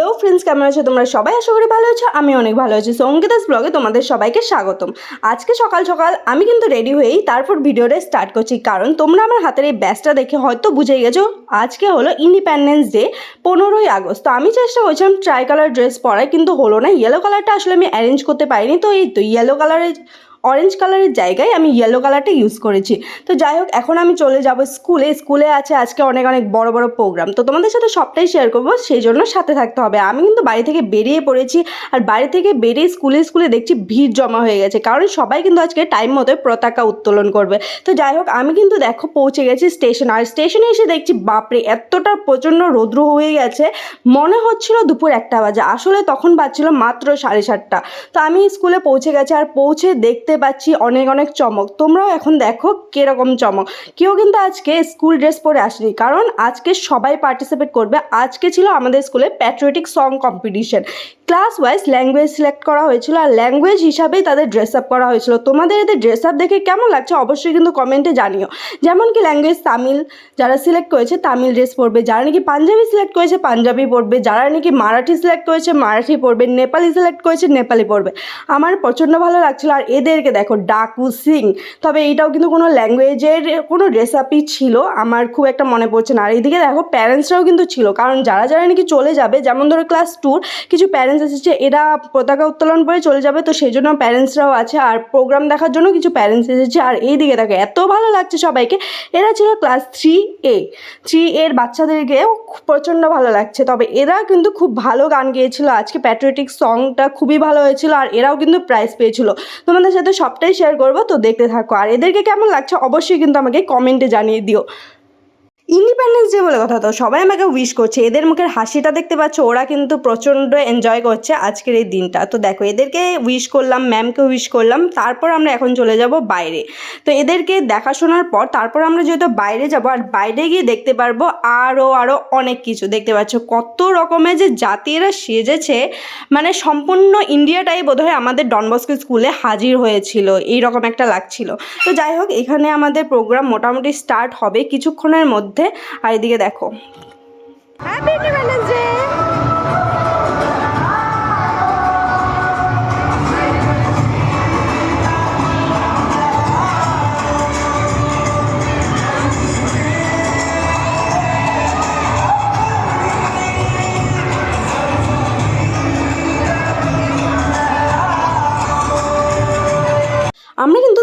Hello friends কেমন আছো? তোমরা সবাই আশা করি ভালো আছো আমি অনেক ভালো আছি। সঙ্গীতাস ব্লগে তোমাদের সবাইকে স্বাগতম। আজকে সকাল সকাল আমি কিন্তু রেডি হয়েই তারপর ভিডিওটা স্টার্ট করছি, কারণ তোমরা আমার হাতের এই ব্যাচটা দেখে হয়তো বুঝেই গেছো, আজকে হলো ইন্ডিপেন্ডেন্স ডে পনেরোই আগস্ট। তো আমি চেষ্টা করছিলাম ট্রাই কালার ড্রেস পরাই কিন্তু হলো না। ইয়েলো কালারটা আসলে আমি অ্যারেঞ্জ করতে পারিনি, তো এই তো ইয়েলো কালারের অরেঞ্জ কালারের জায়গায় আমি ইয়েলো কালারটা ইউজ করেছি। তো যাই হোক, এখন আমি চলে যাব স্কুলে স্কুলে আছে আজকে অনেক অনেক বড় বড় প্রোগ্রাম তো তোমাদের সাথে সবটাই শেয়ার করব, সেই জন্য সাথে থাকতে হবে। আমি কিন্তু বাড়ি থেকে বেরিয়ে পড়েছি আর বাড়ি থেকে বেরিয়ে স্কুলে স্কুলে দেখছি ভিড় জমা হয়ে গেছে। কারণ সবাই কিন্তু আজকে টাইম মতো পতাকা উত্তোলন করবে। তো যাই হোক, আমি কিন্তু দেখো পৌঁছে গেছি স্টেশন আর স্টেশনে এসে দেখছি, বাপরে, এতটা প্রচণ্ড রৌদ্র হয়ে গেছে। মনে হচ্ছিল দুপুর একটা বাজে। আসলে তখন বাজছিল মাত্র সাড়ে সাতটা। তো আমি স্কুলে পৌঁছে গেছি। আর পৌঁছে দেখতে পাচ্ছি অনেক অনেক চমক। তোমরাও এখন দেখো কীরকম চমক। কেউ কিন্তু আজকে স্কুল ড্রেস পরে আসেনি। কারণ আজকে সবাই পার্টিসিপেট করবে। আজকে ছিল আমাদের স্কুলে patriotic song competition class wise language select করা হয়েছিল আর ল্যাঙ্গুয়েজ হিসাবেই তাদের ড্রেস আপ করা হয়েছিল। তোমাদের এদের ড্রেস আপ দেখে কেমন লাগছে অবশ্যই কিন্তু কমেন্টে জানিও। যেমন কি ল্যাঙ্গুয়েজ তামিল যারা সিলেক্ট করেছে, তামিল ড্রেস পরবে। যারা নাকি পাঞ্জাবি সিলেক্ট করেছে, পাঞ্জাবি পরবে। যারা নাকি মারাঠি সিলেক্ট করেছে, মারাঠি পরবে। নেপালি সিলেক্ট করেছে, নেপালি পরবে। আমার প্রচণ্ড ভালো লাগছিল আর এদেরকে দেখো, ডাকু সিং। তবে এইটাও কিন্তু কোনো ল্যাঙ্গুয়েজের কোনো ড্রেস আপই ছিল, আমার খুব একটা মনে পড়ছে না। আর এইদিকে দেখো প্যারেন্টসরাও কিন্তু ছিল। কারণ যারা যারা নাকি চলে যাবে, যেমন ধরো ক্লাস টুর কিছু প্যারেন্টস এসেছে এরা পতাকা উত্তোলন করে চলে যাবে, তো সেই জন্য প্যারেন্টসরাও আছে। আর প্রোগ্রাম দেখার জন্য কিছু প্যারেন্টস এসেছে। আর এই দিকে দেখো, এত ভালো লাগছে সবাইকে। এরা ছিল ক্লাস থ্রি এ থ্রি এর বাচ্চাদেরকেও প্রচণ্ড ভালো লাগছে। তবে এরা কিন্তু খুব ভালো গান গেয়েছিল। আজকে প্যাট্রিয়টিক সংটা খুবই ভালো হয়েছিল। আর এরাও কিন্তু প্রাইজ পেয়েছিল। তোমাদের সাথে সবটাই শেয়ার করব, তো দেখতে থাকো। আর এদেরকে কেমন লাগছে অবশ্যই কিন্তু আমাকে কমেন্টে জানিয়ে দিও। ইন্ডিপেন্ডেন্স ডে বলে কথা তো, সবাই আমাকে উইশ করছে, এদের মুখের হাসিটা দেখতে পাচ্ছ, ওরা কিন্তু প্রচণ্ড এনজয় করছে আজকের এই দিনটা। তো দেখো, এদেরকে উইশ করলাম ম্যামকে উইশ করলাম, তারপর আমরা এখন চলে যাব বাইরে। তো এদেরকে দেখাশোনার পর, তারপর আমরা যেহেতু বাইরে যাব, আর বাইরে গিয়ে দেখতে পারব আরও আরও অনেক কিছু। দেখতে পাচ্ছ কত রকমের যে জাতিরা সেজেছে মানে সম্পূর্ণ ইন্ডিয়াটাই বোধহয় আমাদের ডনবস্কো স্কুলে হাজির হয়েছিল এই রকম একটা লাগছিল। তো যাই হোক, এখানে আমাদের প্রোগ্রাম মোটামুটি স্টার্ট হবে কিছুক্ষণের মধ্যে। আর এদিকে দেখো। হ্যাপি ইন্ডিপেন্ডেন্স ডে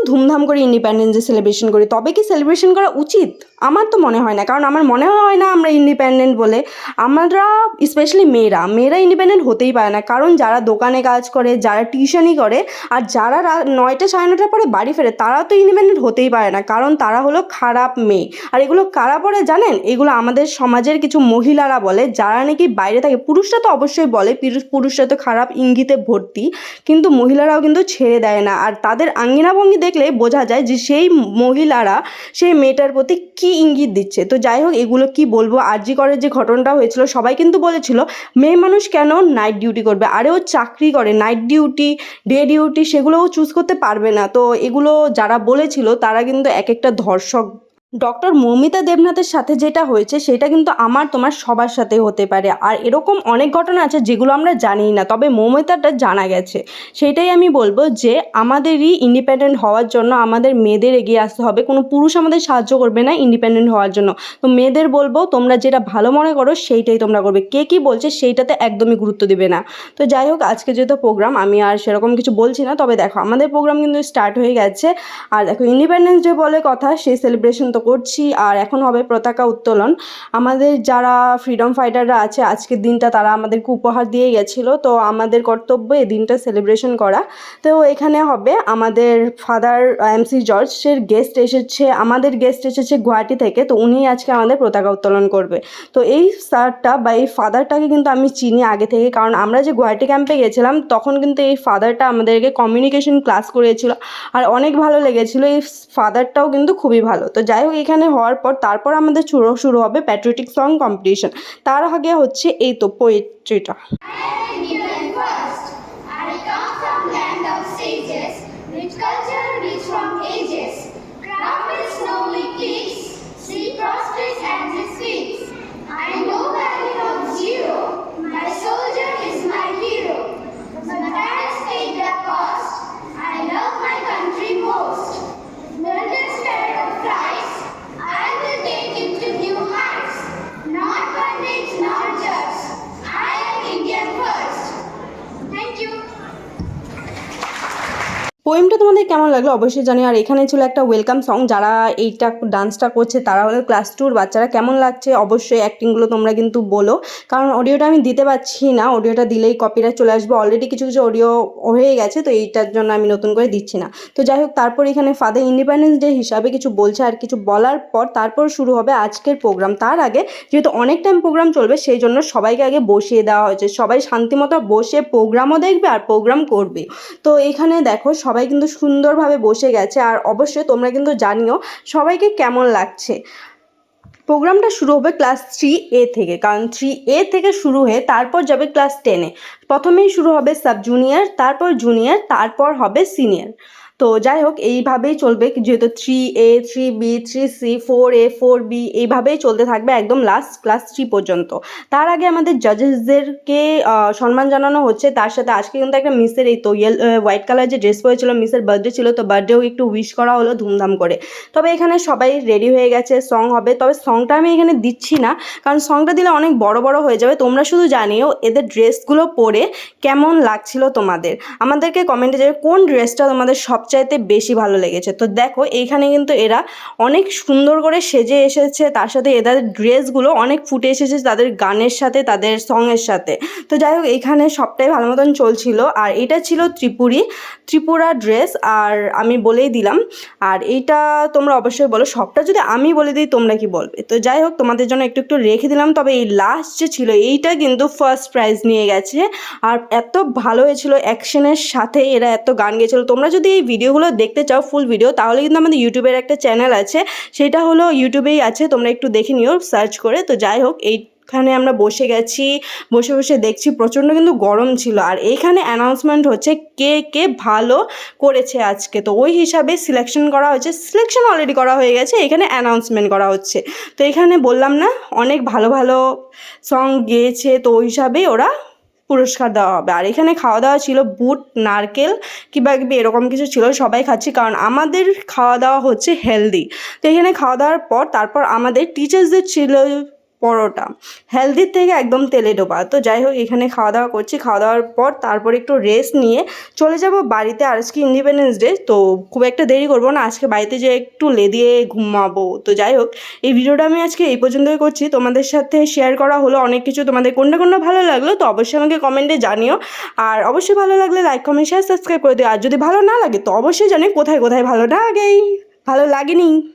ধুমধাম করে ইন্ডিপেন্ডেন্স ডে সেলিব্রেশন করি। তবে কি সেলিব্রেশন করা উচিত? আমার তো মনে হয় না। কারণ আমার মনে হয় না আমরা ইন্ডিপেন্ডেন্ট বলে। আমরা স্পেশালি মেয়েরা মেয়েরা ইন্ডিপেন্ডেন্ট হতেই পারে না। কারণ যারা দোকানে কাজ করে, যারা টিউশনই করে, আর যারা নয়টা সাড়ে নটার পরে বাড়ি ফেরে, তারা তো ইন্ডিপেন্ডেন্ট হতেই পারে না। কারণ তারা হলো খারাপ মেয়ে। আর এগুলো কারা পরে জানেন? এগুলো আমাদের সমাজের কিছু মহিলারা বলে, যারা নাকি বাইরে থাকে। পুরুষরা তো অবশ্যই বলে, পুরুষ- পুরুষরা তো খারাপ ইঙ্গিতে ভর্তি। কিন্তু মহিলারাও কিন্তু ছেড়ে দেয় না। আর তাদের আঙ্গিনা ভঙ্গি দেখলে বোঝা যায় যে সেই মহিলারা সেই মেয়েটার প্রতি কি ইঙ্গিত দিচ্ছে। তো যাই হোক, এগুলো কি বলব? আরজি করের যে ঘটনাটা হয়েছিল, সবাই কিন্তু বলেছিল, মেয়ে মানুষ কেন নাইট ডিউটি করবে? আরে ও চাকরি করে নাইট ডিউটি ডে ডিউটি সেগুলো ও চুজ করতে পারবে না। তো এগুলো যারা বলেছিল, তারা কিন্তু এক একটা ধর্ষক ডক্টর মৌমিতা দেবনাথের সাথে যেটা হয়েছে, সেটা কিন্তু আমার তোমার সবার সাথে হতে পারে। আর এরকম অনেক ঘটনা আছে যেগুলো আমরা জানি না, তবে মৌমিতাটা জানা গেছে। সেটাই আমি বলব যে, আমাদেরই ইন্ডিপেন্ডেন্ট হওয়ার জন্য আমাদের মেয়েদের এগিয়ে আসতে হবে। কোনো পুরুষ আমাদের সাহায্য করবে না ইন্ডিপেন্ডেন্ট হওয়ার জন্য। তো মেয়েদের বলব, তোমরা যেটা ভালো মনে করো, সেইটাই তোমরা করবে। কে কী বলছে, সেইটাতে একদমই গুরুত্ব দিবে না। তো যাই হোক, আজকে যেহেতু প্রোগ্রাম আমি আর সেরকম কিছু বলছি না। তবে দেখো, আমাদের প্রোগ্রাম কিন্তু স্টার্ট হয়ে গেছে। আর দেখো ইন্ডিপেন্ডেন্স ডে বলে কথা, সেই সেলিব্রেশন তো করছি আর এখন হবে পতাকা উত্তোলন। আমাদের যারা ফ্রিডম ফাইটাররা আছে, আজকের দিনটা তারা আমাদেরকে উপহার দিয়ে গেছিল। তো আমাদের কর্তব্য এই দিনটা সেলিব্রেশন করা। তো এখানে হবে আমাদের ফাদার এমসি সে গেস্ট এসেছে, আমাদের গেস্ট এসেছে গুয়াহাটি থেকে। তো উনি আজকে আমাদের পতাকা উত্তোলন করবে। তো এই স্যারটা বা এই ফাদারটাকে কিন্তু আমি চিনি আগে থেকে, কারণ আমরা যে গুয়াহাটি ক্যাম্পে গেছিলাম, তখন কিন্তু এই ফাদারটা আমাদেরকে কমিউনিকেশন ক্লাস করিয়েছিল। আর অনেক ভালো লেগেছিল, এই ফাদারটাও কিন্তু খুবই ভালো। তো যাই হোক এখানে হওয়ার পর তারপর আমাদের শুরু শুরু হবে প্যাট্রিয়টিক সং কম্পিটিশন তার আগে হচ্ছে এই তো পোয়েট্রিটা তোমাদের কেমন লাগল অবশ্যই জানি আর এখানে ছিল একটা ওয়েলকাম সং যারা এইটা ডান্সটা করছে তারা হলো ক্লাস টুর বাচ্চারা কেমন লাগছে অবশ্যই অ্যাক্টিংগুলো তোমরা কিন্তু বলো। কারণ অডিওটা আমি দিতে পারছি না অডিওটা দিলেই কপিরাইট চলে আসবে। অলরেডি কিছু কিছু অডিও হয়ে গেছে, তো এইটার জন্য আমি নতুন করে দিচ্ছি না। তো যাই হোক, তারপর এখানে ফাদার ইন্ডিপেন্ডেন্স ডে হিসাবে কিছু বলছে, আর কিছু বলার পর তারপর শুরু হবে আজকের প্রোগ্রাম তার আগে যেহেতু অনেক টাইম প্রোগ্রাম চলবে, সেই জন্য সবাইকে আগে বসিয়ে দেওয়া হয়েছে। সবাই শান্তিমতো বসে প্রোগ্রামও দেখবে আর প্রোগ্রাম করবে। তো এখানে দেখো, সবাই কিন্তু সুন্দরভাবে বসে গেছে। আর অবশ্যই তোমরা কিন্তু জানিও সবাইকে কেমন লাগছে। প্রোগ্রামটা শুরু হবে ক্লাস থ্রি এ থেকে। কারণ থ্রি এ থেকে শুরু হয়ে তারপর যাবে ক্লাস টেনে। প্রথমেই শুরু হবে সাব জুনিয়র, তারপর জুনিয়র, তারপর হবে সিনিয়র। তো যাই হোক, এইভাবেই চলবে। যেহেতু three A three B three C four A four B এইভাবেই চলতে থাকবে একদম লাস্ট ক্লাস থ্রি পর্যন্ত। তার আগে আমাদের জাজেসদেরকে সম্মান জানানো হচ্ছে। তার সাথে আজকে কিন্তু একটা মিসের এই তো ইয়েল হোয়াইট কালার যে ড্রেস পরেছিল মিসের বার্থডে ছিল, তো বার্থডেও একটু উইশ করা হলো ধুমধাম করে। তবে এখানে সবাই রেডি হয়ে গেছে সং হবে। তবে সংটা আমি এখানে দিচ্ছি না, কারণ সংটা দিলে অনেক বড় বড় হয়ে যাবে। তোমরা শুধু জানিও এদের ড্রেসগুলো পরে কেমন লাগছিল তোমাদের। আমাদেরকে কমেন্টে যাবে কোন ড্রেসটা তোমাদের সবচাইতে বেশি ভালো লেগেছে। তো দেখো, এইখানে কিন্তু এরা অনেক সুন্দর করে সেজে এসেছে, তার সাথে এদের ড্রেসগুলো অনেক ফুটে এসেছে তাদের গানের সাথে, তাদের সঙের সাথে। তো যাই হোক, এইখানে সবটাই ভালো মতন চলছিল। আর এটা ছিল ত্রিপুরী, ত্রিপুরা ড্রেস আর আমি বলেই দিলাম। আর এইটা তোমরা অবশ্যই বলো, সবটা যদি আমি বলে দিই, তোমরা কি বলবে? তো যাই হোক, তোমাদের জন্য একটু একটু রেখে দিলাম, তবে এই লাস্ট যে ছিল, এইটা কিন্তু ফার্স্ট প্রাইজ নিয়ে গেছে। আর এত ভালো হয়েছিল অ্যাকশনের সাথে এরা এত গান গেছিল। তোমরা যদি এই ভিডিওগুলো দেখতে চাও ফুল ভিডিও তাহলে কিন্তু আমাদের ইউটিউবের একটা চ্যানেল আছে। সেটা হলো ইউটিউবেই আছে, তোমরা একটু দেখে নিও সার্চ করে। তো যাই হোক এই এখানে আমরা বসে গেছি, বসে বসে দেখছি, প্রচণ্ড কিন্তু গরম ছিল। আর এইখানে অ্যানাউন্সমেন্ট হচ্ছে, কে কে ভালো করেছে আজকে? তো ওই হিসাবে সিলেকশন করা হয়েছে সিলেকশন অলরেডি করা হয়ে গেছে, এখানে অ্যানাউন্সমেন্ট করা হচ্ছে। তো এখানে বললাম না, অনেক ভালো ভালো সং গেয়েছে, তো ওই হিসাবেই ওরা পুরস্কার দেওয়া হবে। আর এখানে খাওয়া দাওয়া ছিল বুট, নারকেল কিংবা কিবি এরকম কিছু ছিল, সবাই খাচ্ছি। কারণ আমাদের খাওয়া দাওয়া হচ্ছে হেলদি তো এখানে খাওয়া দাওয়ার পর তারপর আমাদের টিচার্সদের ছিল পরোটা। হেলদির থেকে একদম তেলে ডোবা। তো যাই হোক এখানে খাওয়া দাওয়া করছি। খাওয়া দাওয়ার পর তারপর একটু রেস্ট নিয়ে চলে যাব বাড়িতে আর আজকে ইন্ডিপেন্ডেন্স ডে তো খুব একটা দেরি করব না। আজকে বাড়িতে যে একটু লেদিয়ে ঘুমাবো। তো যাই হোক এই ভিডিওটা আমি আজকে এই পর্যন্তই করছি। তোমাদের সাথে শেয়ার করা হলো অনেক কিছু। তোমাদের কোনটা কোনটা ভালো লাগল, তো অবশ্যই আমাকে কমেন্টে জানিও। আর অবশ্যই ভালো লাগলে লাইক কমেন্ট শেয়ার সাবস্ক্রাইব করে দিও। আর যদি ভালো না লাগে, তো অবশ্যই জানি কোথায় কোথায় ভালো না লাগেই। ভালো লাগেনি।